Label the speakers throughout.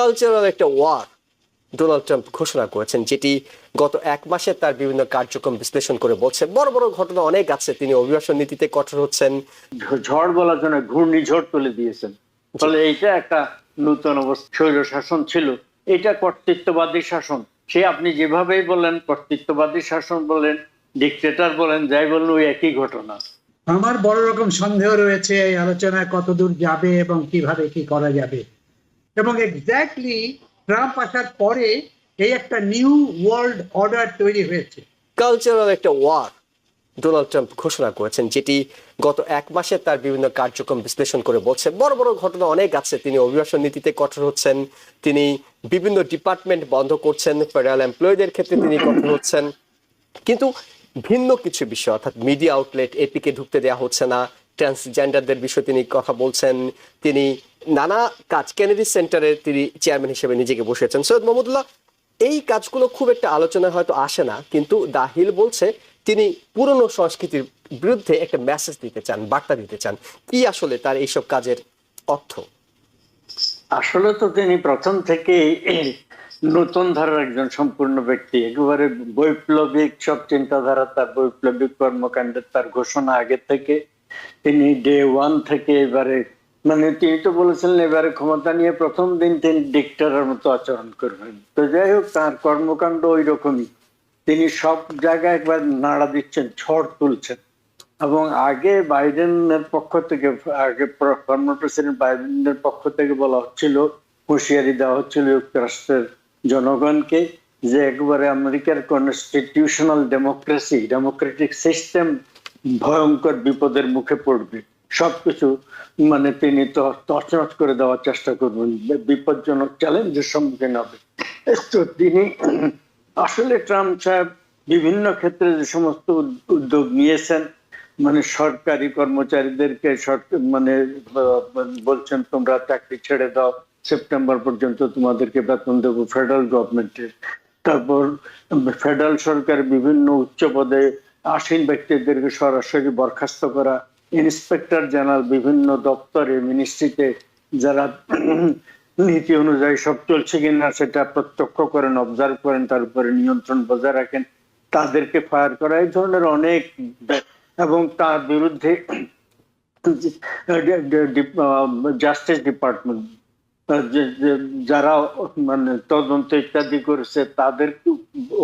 Speaker 1: Cultural একটা war Donald Trump ঘোষণা করেছেন যেটি গত এক মাসে তার বিভিন্ন কার্যক্রম বিশ্লেষণ করে বলছে। বড় বড় ঘটনা অনেক আছে তিনি অভিবাসন নীতিতে কঠোর হচ্ছেন।
Speaker 2: ঝড় বলার জন্য ঘূর্ণিঝড় তুলে দিয়েছেন। ফলে এইটা একটা নূতন অবস্থা স্বৈর শাসন ছিল। এটা কর্তৃত্ববাদী শাসন। সে আপনি যেভাবেই বলেন কর্তৃত্ববাদী শাসন বলেন ডিকটেটর বলেন যাই বলেন ওই একই ঘটনা।
Speaker 3: আমার বড় রকম সন্দেহ রয়েছে এই আলোচনায় কতদূর যাবে এবং কীভাবে কি করা যাবে। এবং এক্স্যাক্টলি ট্রাম্প আসার পরে এই একটা নিউ ওয়ার্ল্ড অর্ডার তৈরি হয়েছে।
Speaker 1: কালচারাল একটা ওয়ার ডোনাল্ড ট্রাম্প ঘোষণা করেছেন, যেটি গত এক মাসে তার বিভিন্ন কার্যক্রম বিশ্লেষণ করে বলছে। বড় বড় ঘটনা অনেক আছে, তিনি অভিবাসন নীতিতে কঠোর হচ্ছেন, তিনি বিভিন্ন ডিপার্টমেন্ট বন্ধ করছেন ফেডারেল এমপ্লয়ীদের ক্ষেত্রে তিনি কঠোর হচ্ছেন। কিন্তু ভিন্ন কিছু বিষয়, অর্থাৎ মিডিয়া আউটলেট এপিকে ঢুকতে দেওয়া হচ্ছে না ট্রান্সজেন্ডারদের বিষয়ে তিনি কথা বলছেন। তিনি নানা কাজ কেনেডি সেন্টারে তিনি চেয়ারম্যান হিসেবে নিজেকে বসেছেন সৈয়দ মোহাম্মদুল্লাহ এই কাজগুলো খুব একটা আলোচনায় হয়তো আসে না, কিন্তু দাহিল বলছে তিনি পুরনো সংস্কৃতির বিরুদ্ধে একটা মেসেজ দিতে চান, বার্তা দিতে চান। কি আসলে তার এইসব কাজের অর্থ?
Speaker 2: আসলে তো তিনি প্রথম থেকে নতুন ধারার একজন সম্পূর্ণ ব্যক্তি। একেবারে বৈপ্লবিক সব চিন্তাধারা, তার বৈপ্লবিক কর্মকাণ্ডের তার ঘোষণা আগে থেকে। তিনি ডে ওয়ান থেকে এবারে মানে তিনি তো বলেছিলেন এবারে ক্ষমতা নিয়ে প্রথম দিন তিনি ডিক্টারের মতো আচরণ করবেন। তো যাই হোক, তার কর্মকাণ্ড ওই রকমই তিনি সব জায়গায় একবার নাড়া দিচ্ছেন ঝড় তুলছেন। এবং আগে বাইডেনের পক্ষ থেকে, আগে ফর্মার প্রেসিডেন্ট বাইডেনের পক্ষ থেকে বলা হচ্ছিল, হুঁশিয়ারি দেওয়া হচ্ছিল যুক্তরাষ্ট্রের জনগণকে যে একবারে আমেরিকার কনস্টিটিউশনাল ডেমোক্রেসি ডেমোক্রেটিক সিস্টেম ভয়ঙ্কর বিপদের মুখে পড়বে। সবকিছু মানে তিনি তো তছনছ করে দেওয়ার চেষ্টা করবেন। বিপজ্জনক চ্যালেঞ্জের সম্মুখীন হবে। তো তিনি আসলে ট্রাম্প সাহেব বিভিন্ন ক্ষেত্রে যে সমস্ত উদ্যোগ নিয়েছেন মানে সরকারি কর্মচারীদেরকে মানে বলছেন তোমরা চাকরি ছেড়ে দাও, সেপ্টেম্বর পর্যন্ত তোমাদেরকে বেতন দেবো ফেডারেল গভর্নমেন্টের তারপর ফেডারেল সরকার বিভিন্ন উচ্চ পদে আসীন ব্যক্তিদেরকে সরাসরি বরখাস্ত করা। ইন্সপেক্টর জেনারেল বিভিন্ন দপ্তরে, মিনিস্ট্রিতে যারা নীতি অনুযায়ী সব চলছে কিনা সেটা প্রত্যক্ষ করেন অবজার্ভ করেন, তার উপরে নিয়ন্ত্রণ বজায় রাখেন। তাদেরকে ফায়ার করা, এই ধরনের অনেক এবং তার বিরুদ্ধে জাস্টিস ডিপার্টমেন্ট যারা মানে তদন্ত ইত্যাদি করেছে, তাদের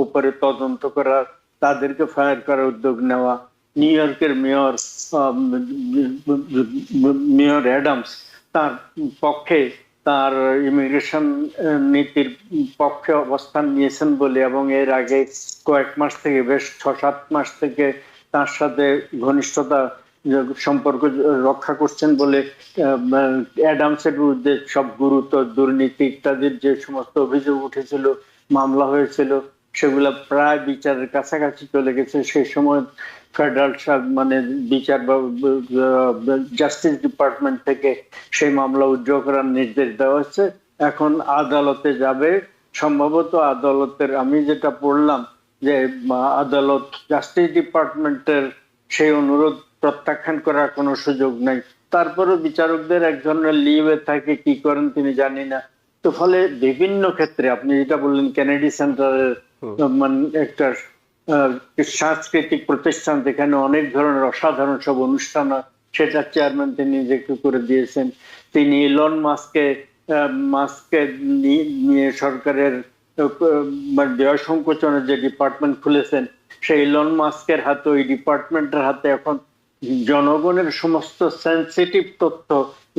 Speaker 2: উপরে তদন্ত করা তাদেরকে ফায়ার করার উদ্যোগ নেওয়া নিউ ইয়র্কের মেয়র মেয়র অ্যাডামস তার পক্ষে, তার ইমিগ্রেশন নীতির পক্ষে অবস্থান নিয়েছেন বলে এবং এর আগে কয়েক মাস থেকে বেশ ছ সাত মাস থেকে তার সাথে ঘনিষ্ঠতা সম্পর্ক রক্ষা করছেন বলে অ্যাডামসের বিরুদ্ধে সব গুরুতর দুর্নীতি ইত্যাদির যে সমস্ত অভিযোগ উঠেছিল, মামলা হয়েছিল সেগুলো প্রায় বিচারের কাছাকাছি চলে গেছে। সেই সময় ফেডারেল মানে বিচার জাস্টিস ডিপার্টমেন্ট থেকে সেই মামলা উজ্জ্বল করার নির্দেশ দেওয়া হচ্ছে। এখন আদালতে যাবে। সম্ভবত আদালতের, আমি যেটা পড়লাম যে আদালত জাস্টিস ডিপার্টমেন্টের সেই অনুরোধ প্রত্যাখ্যান করার কোনো সুযোগ নাই। তারপরে বিচারকদের এক ধরনের লিভে থাকে, কি করেন তিনি জানি না। তো ফলে বিভিন্ন ক্ষেত্রে, আপনি যেটা বললেন কেনেডি সেন্টারের মানে একটা সাংস্কৃতিক প্রতিষ্ঠান যেখানে অনেক ধরনের অসাধারণ সব অনুষ্ঠান সেটা চেয়ারম্যান তিনি নিজেকে করে দিয়েছেন। তিনি ইলন মাস্কে মাস্কে নিয়ে সরকারের মানে ব্যয় সংকোচনের যে ডিপার্টমেন্ট খুলেছেন, সেই ইলন মাস্কের হাতে, ওই ডিপার্টমেন্টের হাতে এখন জনগণের সমস্ত সেন্সিটিভ তথ্য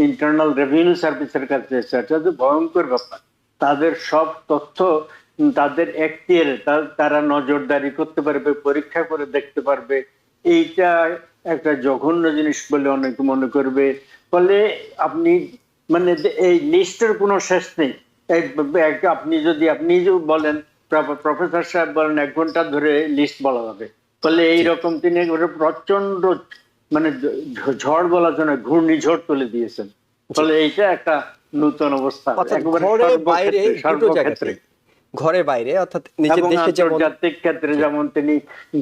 Speaker 2: ইন্টারনাল রেভিনিউ সার্ভিসের কাছে এটা ভয়ঙ্কর ব্যাপার। তাদের সব তথ্য তাদের এখতিয়ারে তারা নজরদারি করতে পারবে পরীক্ষা করে দেখতে পারবে। এইটা একটা জঘন্য জিনিস বলে অনেকে মনে করবে। ফলে আপনি মানে এই লিস্টের কোনো শেষ নেই। আপনি যদি আপনি বলেন প্রফেসর সাহেব বলেন এক ঘণ্টা ধরে লিস্ট বলা যাবে ফলে এইরকম তিনি প্রচণ্ড মানে ঝড় বলার জন্য ঘূর্ণিঝড় তুলে দিয়েছেন। ফলে এইটা একটা নূতন অবস্থা।
Speaker 1: দুটো জায়গাতে ঘরে বাইরে অর্থাৎ নিজের দেশে যেমন
Speaker 2: আন্তর্জাতিক ক্ষেত্রে যেমন তিনি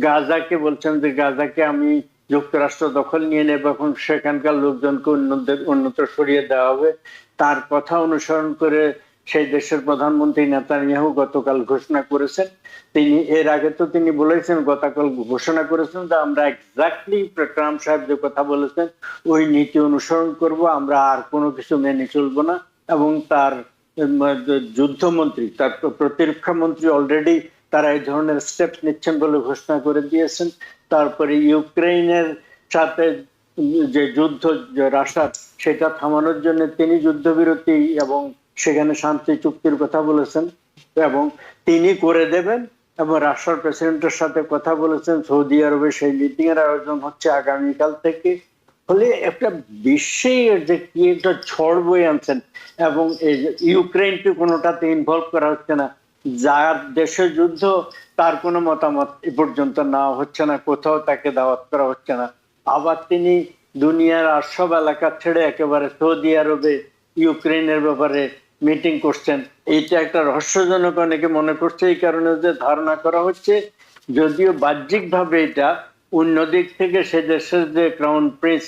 Speaker 2: গাজাকে বলছেন যে গাজাকে আমি যুক্তরাষ্ট্র দখল নিয়ে নেব এখন সেখানকার লোকজনকে অন্যদের অন্যত্র সরিয়ে দেওয়া হবে। তার কথা অনুসরণ করে সেই দেশের প্রধানমন্ত্রী নেতানিয়াহু গতকাল ঘোষণা করেছেন। তিনি এর আগে তো তিনি বলেছেন গতকাল ঘোষণা করেছেন যে আমরা এক্স্যাক্টলি ট্রাম্প সাহেব যে কথা বলেছেন ওই নীতি অনুসরণ করব আমরা আর কোনো কিছু মেনে চলবো না। এবং তার যুদ্ধমন্ত্রী, তার প্রতিরক্ষা মন্ত্রী অলরেডি তারা এই ধরনের স্টেপ নিচ্ছেন বলে ঘোষণা করে দিয়েছেন। তারপরে ইউক্রেনের সাথে যে যুদ্ধ, যে রাশিয়ার সেটা থামানোর জন্য তিনি যুদ্ধবিরতি এবং সেখানে শান্তি চুক্তির কথা বলেছেন এবং তিনি করে দেবেন এবং রাশিয়ার প্রেসিডেন্টের সাথে কথা বলেছেন। সৌদি আরবে সেই মিটিং এর আয়োজন হচ্ছে আগামীকাল থেকে। ফলে একটা বিশ্বেই এর যে কি একটা ঝড় বয়ে আনছেন এবং এই ইউক্রেনকে কোনোটাতে ইনভলভ করা হচ্ছে না, যার দেশে যুদ্ধ তার কোনো মতামত এ পর্যন্ত নেওয়া হচ্ছে না, কোথাও তাকে দাওয়াত করা হচ্ছে না। আবার তিনি দুনিয়ার আর সব এলাকা ছেড়ে একেবারে সৌদি আরবে ইউক্রেনের ব্যাপারে মিটিং করছেন। এইটা একটা রহস্যজনক অনেকে মনে করছে, এই কারণে যে ধারণা করা হচ্ছে, যদিও বাহ্যিকভাবে এটা অন্য দিক থেকে সে দেশের যে ক্রাউন প্রিন্স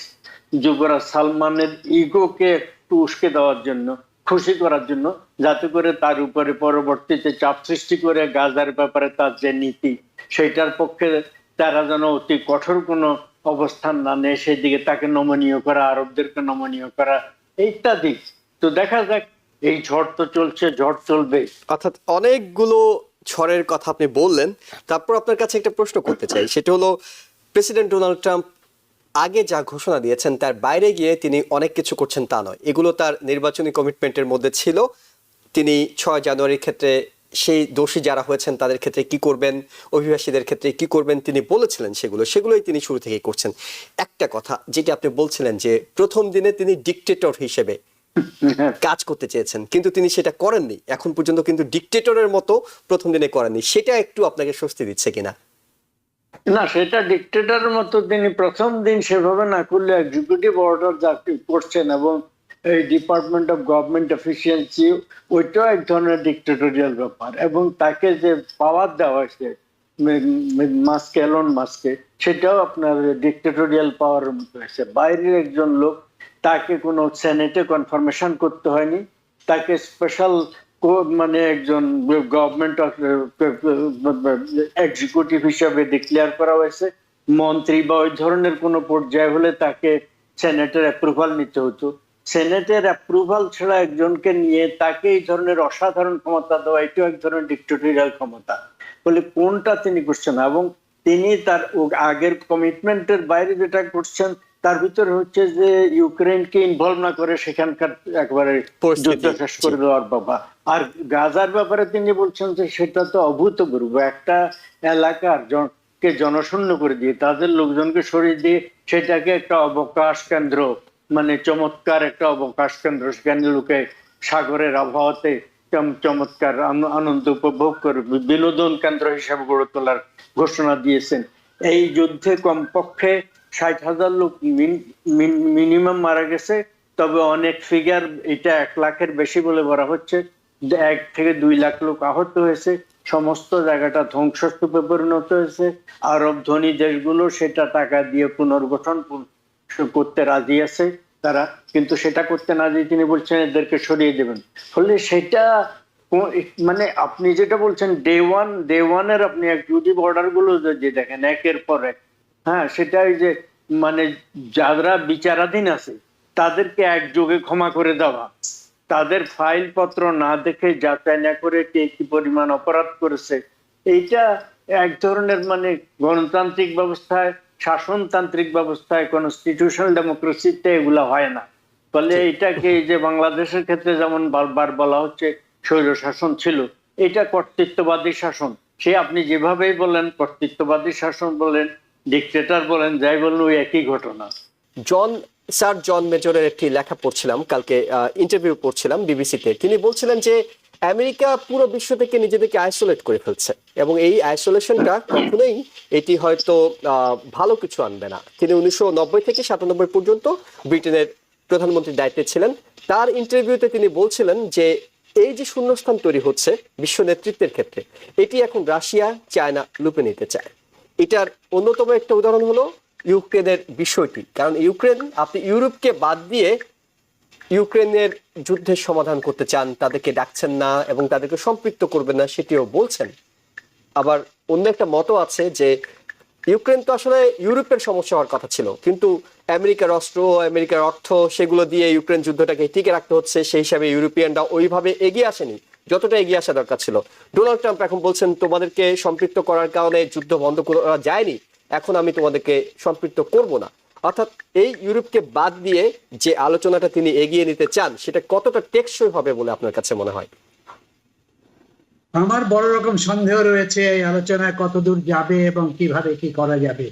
Speaker 2: যুবরাজ সালমানের ইগোকে একটু উস্কে দেওয়ার জন্য, খুশি করার জন্য, যাতে করে তার উপরে পরবর্তীতে চাপ সৃষ্টি করে গাজার ব্যাপারে তার যে নীতি সেটার পক্ষে তারা যেন অতি কঠোর কোনো অবস্থান না নেয় সেই দিকে তাকে নমনীয় করা, আরবদেরকে নমনীয় করা, ইত্যাদি। তো দেখা যাক, এই ঝড় তো চলছে, ঝড় চলবে।
Speaker 1: অর্থাৎ অনেকগুলো ঝড়ের কথা আপনি বললেন, তারপর আপনার কাছে একটা প্রশ্ন করতে চাই, সেটা হলো প্রেসিডেন্ট ডোনাল্ড ট্রাম্প আগে যা ঘোষণা দিয়েছেন, তার বাইরে গিয়ে তিনি অনেক কিছু করছেন তা নয়। এগুলো তার নির্বাচনী কমিটমেন্টের মধ্যে ছিল। তিনি ছয় জানুয়ারির ক্ষেত্রে সেই দোষী যারা হয়েছেন, তাদের ক্ষেত্রে কি করবেন, অভিবাসীদের ক্ষেত্রে কি করবেন, তিনি বলেছিলেন সেগুলো। সেগুলোই তিনি শুরু থেকেই করছেন। একটা কথা, যেটা আপনি বলছিলেন যে প্রথম দিনে তিনি ডিকটেটর হিসেবে কাজ করতে চেয়েছেন, কিন্তু তিনি সেটা করেননি। এখন পর্যন্ত কিন্তু ডিকটেটরের মতো প্রথম দিনে করেননি। সেটা একটু আপনাকে স্বস্তি দিচ্ছে কিনা?
Speaker 2: না, সেটা ডিকটেটরের মতো তিনি প্রথম দিন সেভাবে না করলে এক্সিকিউটিভ অর্ডার যা করছেন এবং এই ডিপার্টমেন্ট অফ গভর্নমেন্ট এফিসিয়েন্সি ওইটাও এক ধরনের ডিকটেটোরিয়াল ব্যাপার এবং তাকে যে পাওয়ার দেওয়া হয়েছে মাস্কে এলন মাস্কে সেটাও আপনার ডিকটেটোরিয়াল পাওয়ারের মতো হয়েছে। বাইরের একজন লোক, তাকে কোনো সেনেটে কনফার্মেশন করতে হয়নি, তাকে স্পেশাল মানে একজন গভর্নমেন্ট এক্সিকিউটিভ হিসাবে ডিক্লেয়ার করা হয়েছে। মন্ত্রী বা ওই ধরনের কোনো পর্যায়ে হলে তাকে সেনেটের অ্যাপ্রুভাল নিতে হতো। সেনেটের অ্যাপ্রুভাল ছাড়া একজনকে নিয়ে তাকে এই ধরনের অসাধারণ ক্ষমতা দেওয়া, এটাও এক ধরনের ডিক্টেটোরিয়াল ক্ষমতা। বলে কোনটা তিনি করছেন? এবং তিনি তার আগের কমিটমেন্টের বাইরে যেটা করছেন তার ভিতরে হচ্ছে যে ইউক্রেনকে ইনভলভ না করে সেখানকার একবারে যুদ্ধ শেষ করে দেওয়ার বাবা আর গাজার ব্যাপারে তিনি বলছেন যে সেটা তো অভূতপূর্ব। একটা এলাকার কে জনশূন্য করে দিয়ে তাদের লোকজনকে সরিয়ে দিয়ে সেটাকে একটা অবকাশ কেন্দ্র মানে চমৎকার একটা অবকাশ কেন্দ্র সেখানে লোকে সাগরের আবহাওয়াতে চমৎকার আনন্দ উপভোগ করে বিনোদন কেন্দ্র হিসাবে গড়ে তোলার ঘোষণা দিয়েছেন। এই যুদ্ধে কমপক্ষে ষাট হাজার লোক মিনিমাম মারা গেছে। তবে অনেক ফিগার এটা এক লাখের বেশি বলে বলা হচ্ছে। এক থেকে দুই লাখ লোক আহত হয়েছে। সমস্ত জায়গাটা ধ্বংসস্তূপে পরিণত হয়েছে। আরব ধনী দেশগুলো সেটা টাকা দিয়ে পুনর্গঠন করতে রাজি আছে। তারা কিন্তু সেটা করতে না দিয়ে তিনি বলছেন এদেরকে সরিয়ে দেবেন। ফলে সেটা মানে আপনি যেটা বলছেন ডে ওয়ান ডে ওয়ানের আপনি এক্সিকিউটিভ অর্ডারগুলো যে দেখেন একের পর এক। হ্যাঁ সেটাই যে মানে যারা বিচারাধীন আছে তাদেরকে একযোগে ক্ষমা করে দেওয়া। তাদের ফাইল পত্র না দেখে যাচাই না করে কে কি পরিমাণ অপরাধ করেছে এইটা এক ধরনের মানে গণতান্ত্রিক ব্যবস্থায় শাসনতান্ত্রিক ব্যবস্থায় কনস্টিটিউশনাল ডেমোক্রেসিতে এগুলা হয় না। ফলে এটাকে যে বাংলাদেশের ক্ষেত্রে যেমন বারবার বলা হচ্ছে স্বৈর শাসন ছিল, এটা কর্তৃত্ববাদী শাসন। সে আপনি যেভাবেই বলেন, কর্তৃত্ববাদী শাসন বলেন ডিকটেটর বলেন, যাই বললেন ওই একই ঘটনা।
Speaker 1: জন, স্যার জন মেজরের একটি লেখা পড়ছিলাম, কালকে ইন্টারভিউ পড়ছিলাম বিবিসিতে। তিনি বলছিলেন যে, আমেরিকা পুরো বিশ্ব থেকে নিজেদেরকে আইসোলেট করে ফেলছে এবং এই আইসোলেশনটা কখনোই এটি হয়তো ভালো কিছু আনবে না। তিনি উনিশশো নব্বই থেকে সাতানব্বই পর্যন্ত ব্রিটেনের প্রধানমন্ত্রীর দায়িত্বে ছিলেন। তার ইন্টারভিউতে তিনি বলছিলেন যে এই যে শূন্যস্থান তৈরি হচ্ছে বিশ্ব নেতৃত্বের ক্ষেত্রে, এটি এখন রাশিয়া, চায়না লুপে নিতে চায়। এটার অন্যতম একটা উদাহরণ হলো ইউক্রেনের বিষয়টি। কারণ ইউক্রেন, আপনি ইউরোপকে বাদ দিয়ে ইউক্রেনের যুদ্ধের সমাধান করতে চান, তাদেরকে ডাকছেন না এবং তাদেরকে সম্পৃক্ত করবেন না, সেটিও বলছেন। আবার অন্য একটা মতও আছে যে ইউক্রেন তো আসলে ইউরোপের সমস্যা হওয়ার কথা ছিল, কিন্তু আমেরিকার অস্ত্র, আমেরিকার অর্থ, সেগুলো দিয়ে ইউক্রেন যুদ্ধটাকে টিকে রাখতে হচ্ছে, সেই হিসাবে ইউরোপিয়ানরা ওইভাবে এগিয়ে আসেনি, যতটা এগিয়ে আসা দরকার ছিল। ডোনাল্ড ট্রাম্প এখন বলছেন, তোমাদেরকে সম্পৃক্ত করার কারণে যুদ্ধ বন্ধ করা যায়নি, এখন আমি তোমাদেরকে সম্পৃক্ত করব না। অর্থাৎ এই ইউরোপকে বাদ দিয়ে যে আলোচনাটা তিনি এগিয়ে নিতে চান, সেটা কতটা টেকসই হবে বলে আপনার কাছে মনে হয়?
Speaker 3: আমার বড় রকম সন্দেহ রয়েছে এই আলোচনায় কতদূর যাবে এবং কীভাবে কি করা যাবে।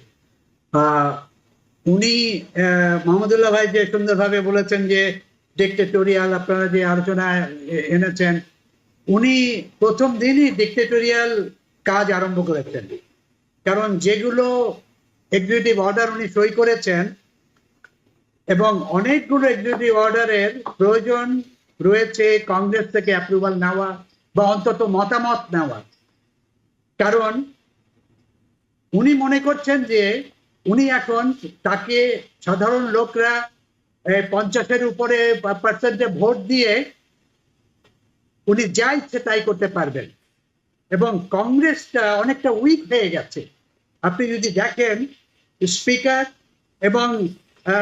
Speaker 3: উনি আহ, মাহমুদুল্লাহ ভাই যে সুন্দরভাবে বলেছেন যে ডিক্টেটোরিয়াল আপনারা যে আলোচনায় এনেছেন উনি প্রথম দিনই ডিক্টেটোরিয়াল কাজ আরম্ভ করেছেন। কারণ যেগুলো এক্সিকিউটিভ অর্ডার উনি সই করেছেন এবং অনেকগুলো এক্সিকিউটিভ অর্ডারের প্রয়োজন রয়েছে কংগ্রেস থেকে অ্যাপ্রুভাল নেওয়া বা অন্তত মতামত নেওয়ার কারণ উনি মনে করছেন যে উনি এখন তাকে সাধারণ লোকরা পঞ্চাশের উপরে পার্সেন্টে ভোট দিয়ে উনি যা ইচ্ছে তাই করতে পারবেন। এবং কংগ্রেসটা অনেকটা উইক হয়ে গেছে। আপনি যদি দেখেন স্পিকার এবং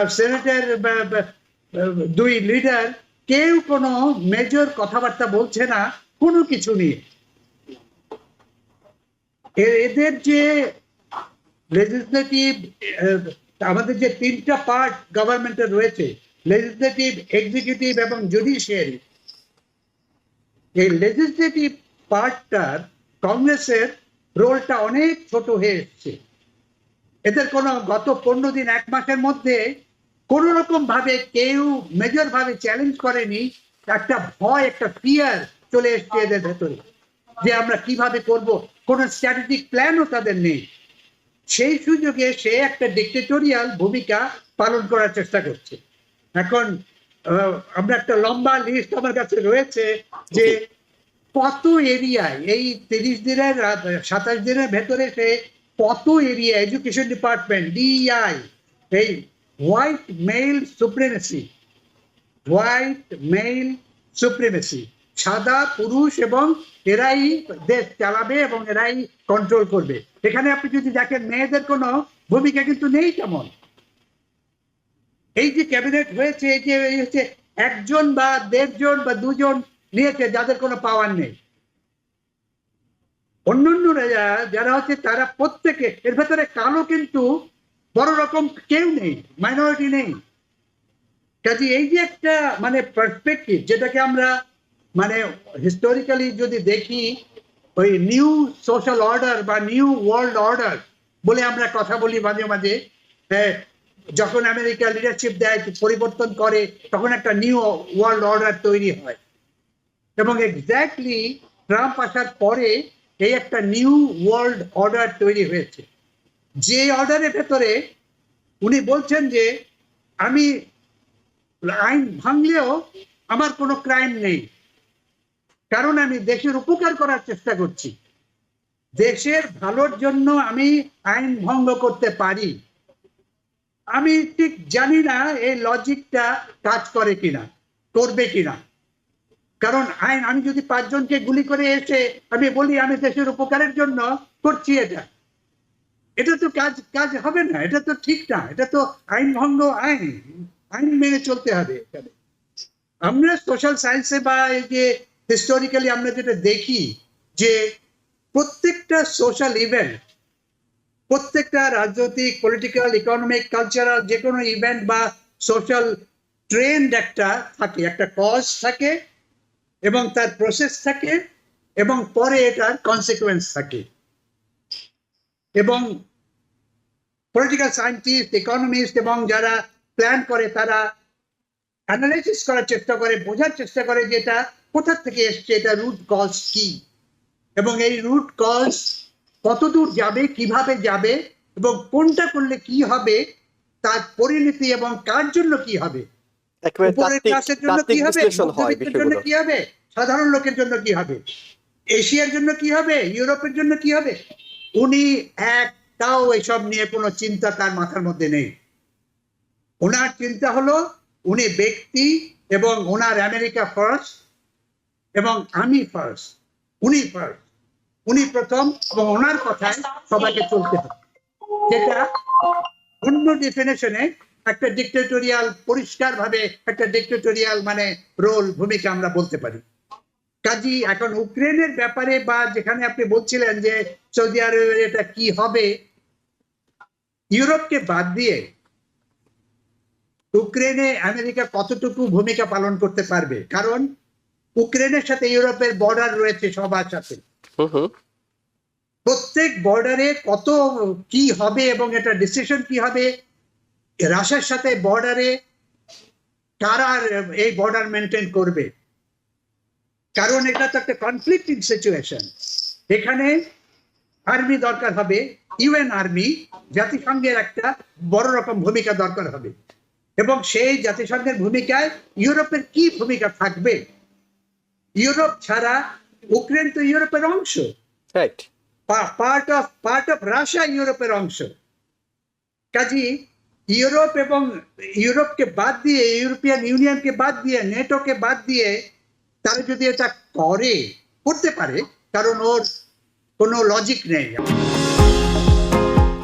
Speaker 3: সেনেটের দুই লিডার কেউ কোনো মেজর কথাবার্তা বলছে না। কোনো কিছু নিয়ে। এদের যে লেজিসলেটিভ আমাদের যে তিনটা পার্ট গভর্নমেন্টের রয়েছে লেজিসলেটিভ এক্সিকিউটিভ এবং জুডিশিয়ারি এই লেজিসলেটিভ পার্টটার কংগ্রেসের রোলটা অনেক ছোট হয়ে এসছে। এদের কোনো গত পনেরো দিন, এক মাসের মধ্যে কোন রকম ভাবে কেউ মেজর ভাবে চ্যালেঞ্জ করেনি, একটা ভয়, একটা ফিয়ার চলে এসছে এদের ভেতরে। যে আমরা কীভাবে করব কোন স্ট্র্যাটেজিক প্ল্যানও তাদের নেই। সেই সুযোগে সে একটা ডিক্টেটোরিয়াল ভূমিকা পালন করার চেষ্টা করছে। এখন আমরা একটা লম্বা লিস্ট আমার কাছে রয়েছে যে কত এরিয়ায় এই তিরিশ দিনের সাতাশ দিনের ভেতরে সে কত এরিয়া এডুকেশন ডিপার্টমেন্ট ডিআই এই white male supremacy white male supremacy সাদা, পুরুষ এবং এরাই দেশ চালাবে এবং এরাই কন্ট্রোল করবে। এখানে আপনি যদি দেখেন, মেয়েদের কোনো ভূমিকা কিন্তু নেই তেমন। এই যে ক্যাবিনেট হয়েছে, এই যে হচ্ছে একজন বা দেড়জন বা দুজন নিয়েছে, যাদের কোনো পাওয়ার নেই। অন্য অন্যান্য যারা হচ্ছে, তারা প্রত্যেকে, এর ভেতরে কালো কিন্তু বড় রকম কেউ নেই মাইনরিটি নেই। কাজে এই যে একটা মানে পার্সপেক্টিভ যেটাকে আমরা মানে হিস্টোরিক্যালি যদি দেখি, ওই নিউ সোশ্যাল অর্ডার বা নিউ ওয়ার্ল্ড অর্ডার বলে আমরা কথা বলি মাঝে মাঝে যখন আমেরিকা লিডারশিপ দেয়, পরিবর্তন করে, তখন একটা নিউ ওয়ার্ল্ড অর্ডার তৈরি হয়। এবং এক্স্যাক্টলি ট্রাম্প আসার পরে এই একটা নিউ ওয়ার্ল্ড অর্ডার তৈরি হয়েছে। যে অর্ডারের ভেতরে উনি বলছেন যে, আমি আইন ভাঙলেও আমার কোনো ক্রাইম নেই। কারণ আমি দেশের উপকার করার চেষ্টা করছি। দেশের ভালোর জন্য আমি আইন ভঙ্গ করতে পারি। আমি ঠিক জানি না এই লজিকটা কাজ করে কিনা, করবে কিনা। কারণ আইন, আমি যদি পাঁচজনকে গুলি করে এসে আমি বলি, আমি দেশের উপকারের জন্য করছি এটা। এটা তো কাজ কাজ হবে না, এটা তো ঠিক না, এটা তো আইন ভঙ্গ আইন আইন মেনে চলতে হবে। আমরা সোশ্যাল সায়েন্সে বা এই যে হিস্টোরিক্যালি আমরা যেটা দেখি যে প্রত্যেকটা সোশ্যাল ইভেন্ট প্রত্যেকটা রাজনৈতিক পলিটিক্যাল ইকোনমিক কালচারাল যে কোনো ইভেন্ট বা সোশ্যাল ট্রেন্ড একটা থাকে, একটা কজ থাকে এবং তার প্রসেস থাকে এবং পরে এটার কনসিকুয়েন্স থাকে। এবং পলিটিক্যাল সায়েন্টিস্ট ইকোনমিস্ট এবং যারা প্ল্যান করে তারা অ্যানালাইসিস করার চেষ্টা করে বোঝার চেষ্টা করে যে এটা কোথা থেকে এসছে এটা রুট কজ কি? এবং এই রুট কজ কতদূর যাবে কীভাবে যাবে এবং কোনটা করলে কি হবে তার পরিণতি এবং কার জন্য কি হবে? উপরের ক্লাসের জন্য কি হবে জন্য কি হবে সাধারণ লোকের জন্য কি হবে এশিয়ার জন্য কি হবে ইউরোপের জন্য কি হবে? উনি একটাও এসব নিয়ে কোনো চিন্তা তার মাথার মধ্যে নেই। ওনার চিন্তা হলো উনি ব্যক্তি এবং ওনার আমেরিকা ফার্স্ট এবং আমি ফার্স্ট উনি ফার্স্ট উনি প্রথম এবং ওনার কথায় সবাইকে চলতে হবে। যেটা অন্য ডেফিনেশনে একটা ডিক্টেটোরিয়াল পরিষ্কার ভাবে একটা ডিক্টেটোরিয়াল মানে রোল ভূমিকা আমরা বলতে পারি। কাজী, এখন ইউক্রেনের ব্যাপারে বা যেখানে আপনি বলছিলেন যে সৌদি আরবের এটা কি হবে, ইউরোপকে বাদ দিয়ে ইউক্রেনে আমেরিকা কতটুকু ভূমিকা পালন করতে পারবে? কারণ ইউক্রেনের সাথে ইউরোপের বর্ডার রয়েছে সবার সাথে। প্রত্যেক বর্ডারে কত কি হবে এবং এটা ডিসিশন কি হবে? রাশিয়ার সাথে বর্ডারে কারা এই বর্ডার মেনটেন করবে? কারণ এটা তো একটা কনফ্লিক্টিং সিচুয়েশন এখানে আর্মি দরকার হবে ইউএন আর্মি জাতিসংঘের একটা বড় রকম ভূমিকা দরকার হবে। এবং সেই জাতিসংঘের ভূমিকায় ইউরোপের কি ভূমিকা থাকবে? ইউরোপ ছাড়া ইউক্রেন তো ইউরোপের অংশ। Part of part of Russia ইউরোপের অংশ। কাজী ইউরোপ এবং ইউরোপকে বাদ দিয়ে ইউরোপিয়ান ইউনিয়নকে বাদ দিয়ে নেটোকে বাদ দিয়ে তারা যদি এটা করে করতে পারে কারণ ওর কোনো লজিক নেই।